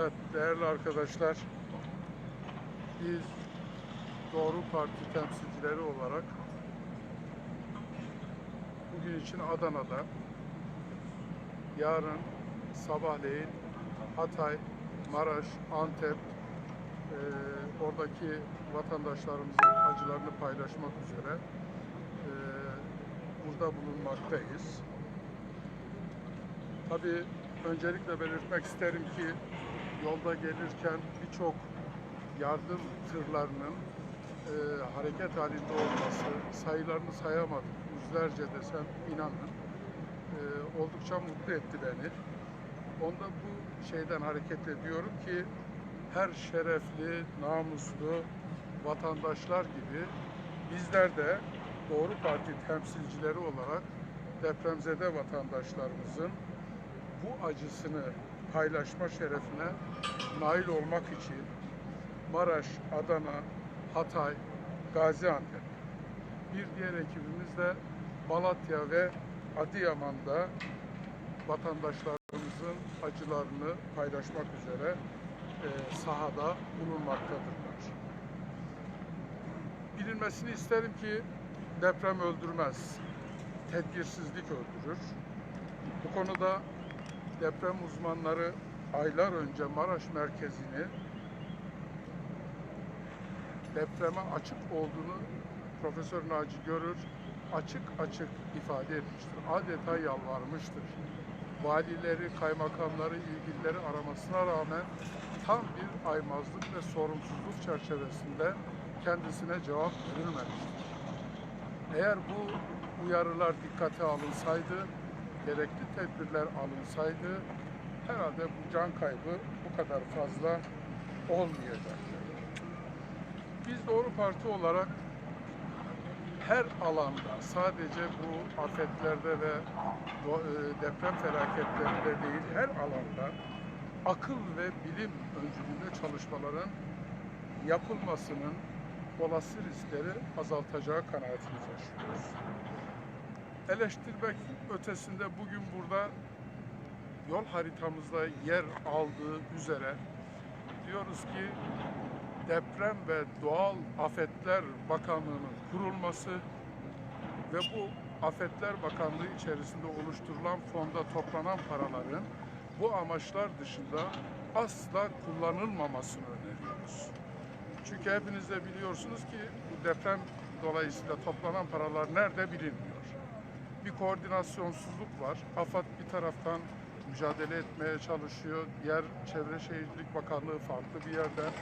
Evet değerli arkadaşlar biz Doğru Parti temsilcileri olarak bugün için Adana'da yarın sabahleyin Hatay, Maraş, Antep eee, oradaki vatandaşlarımızın acılarını paylaşmak üzere eee, burada bulunmaktayız. Tabii öncelikle belirtmek isterim ki yolda gelirken birçok yardım tırlarının e, hareket halinde olması, sayılarını sayamadım, yüzlerce desem inanın, e, oldukça mutlu etti beni. Onda bu şeyden hareketle diyorum ki her şerefli, namuslu vatandaşlar gibi bizler de Doğru Parti temsilcileri olarak depremzede vatandaşlarımızın bu acısını paylaşma şerefine nail olmak için Maraş, Adana, Hatay, Gaziantep bir diğer ekibimiz de Malatya ve Adıyaman'da vatandaşlarımızın acılarını paylaşmak üzere e, sahada bulunmaktadırlar. Bilinmesini isterim ki deprem öldürmez, tedbirsizlik öldürür. Bu konuda deprem uzmanları aylar önce Maraş merkezini depreme açık olduğunu Profesör Naci Görür açık açık ifade etmiştir. Adeta yalvarmıştır. Valileri, kaymakamları, ilgilileri aramasına rağmen tam bir aymazlık ve sorumsuzluk çerçevesinde kendisine cevap verilmemiştir. Eğer bu uyarılar dikkate alınsaydı, gerekli tedbirler alınsaydı herhalde bu can kaybı bu kadar fazla olmayacaktı. Biz Doğru Parti olarak her alanda sadece bu afetlerde ve e, deprem felaketlerinde değil her alanda akıl ve bilim öncülüğünde çalışmaların yapılmasının olası riskleri azaltacağı kanaatini taşıyoruz. Eleştirmek ötesinde bugün burada yol haritamızda yer aldığı üzere diyoruz ki Deprem ve Doğal Afetler Bakanlığı'nın kurulması ve bu Afetler Bakanlığı içerisinde oluşturulan fonda toplanan paraların bu amaçlar dışında asla kullanılmamasını öneriyoruz. Çünkü hepiniz de biliyorsunuz ki bu deprem dolayısıyla toplanan paralar nerede bilinmiyor. Bir koordinasyonsuzluk var. AFAD bir taraftan mücadele etmeye çalışıyor. Diğer Çevre Şehircilik Bakanlığı farklı bir yerden.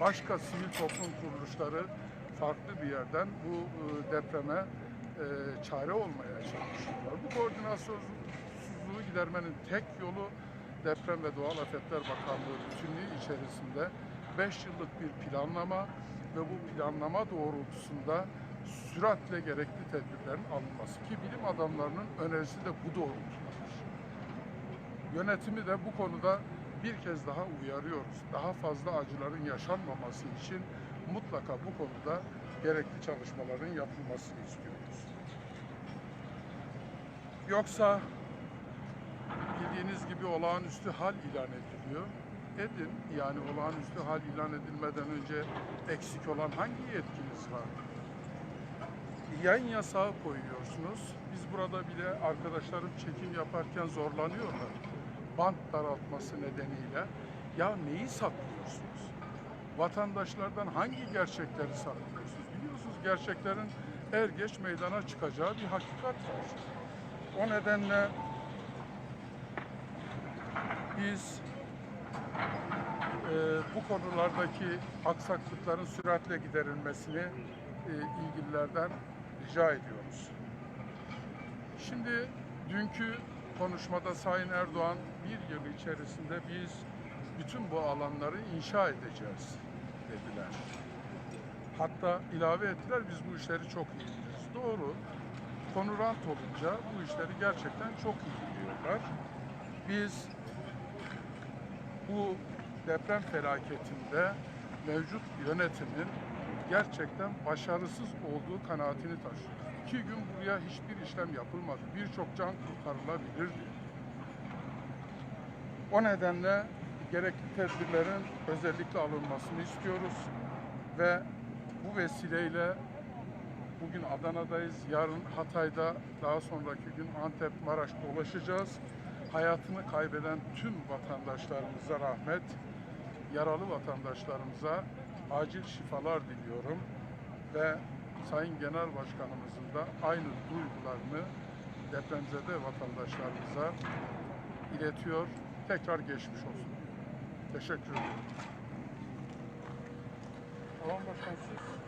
Başka sivil toplum kuruluşları farklı bir yerden bu e, depreme e, çare olmaya çalışıyorlar. Bu koordinasyonsuzluğu gidermenin tek yolu Deprem ve Doğal Afetler Bakanlığı bütünlüğü içerisinde 5 yıllık bir planlama ve bu planlama doğrultusunda süratle gerekli tedbirlerin alınması ki bilim adamlarının önerisi de bu doğrultudadır. Yönetimi de bu konuda bir kez daha uyarıyoruz. Daha fazla acıların yaşanmaması için mutlaka bu konuda gerekli çalışmaların yapılmasını istiyoruz. Yoksa bildiğiniz gibi olağanüstü hal ilan ediliyor. Edin yani olağanüstü hal ilan edilmeden önce eksik olan hangi yetkiniz var? Yayın yasağı koyuyorsunuz. Biz burada bile arkadaşlarım çekim yaparken zorlanıyorlar. Bant daraltması nedeniyle. Ya neyi saklıyorsunuz? Vatandaşlardan hangi gerçekleri saklıyorsunuz? Biliyorsunuz gerçeklerin er geç meydana çıkacağı bir hakikat var. O nedenle biz e, bu konulardaki aksaklıkların süratle giderilmesini e, ilgililerden rica ediyoruz. Şimdi dünkü konuşmada Sayın Erdoğan bir yıl içerisinde biz bütün bu alanları inşa edeceğiz dediler. Hatta ilave ettiler biz bu işleri çok iyi biliriz. Doğru. Konu rant olunca bu işleri gerçekten çok iyi biliyorlar. Biz bu deprem felaketinde mevcut yönetimin gerçekten başarısız olduğu kanaatini taşıyoruz. İki gün buraya hiçbir işlem yapılmadı. Birçok can kurtarılabilirdi. O nedenle gerekli tedbirlerin özellikle alınmasını istiyoruz ve bu vesileyle bugün Adana'dayız, yarın Hatay'da, daha sonraki gün Antep, Maraş dolaşacağız. Hayatını kaybeden tüm vatandaşlarımıza rahmet, yaralı vatandaşlarımıza acil şifalar diliyorum ve Sayın Genel Başkanımızın da aynı duygularını depremzede vatandaşlarımıza iletiyor. Tekrar geçmiş olsun. Teşekkür ederim. Tamam başkan siz.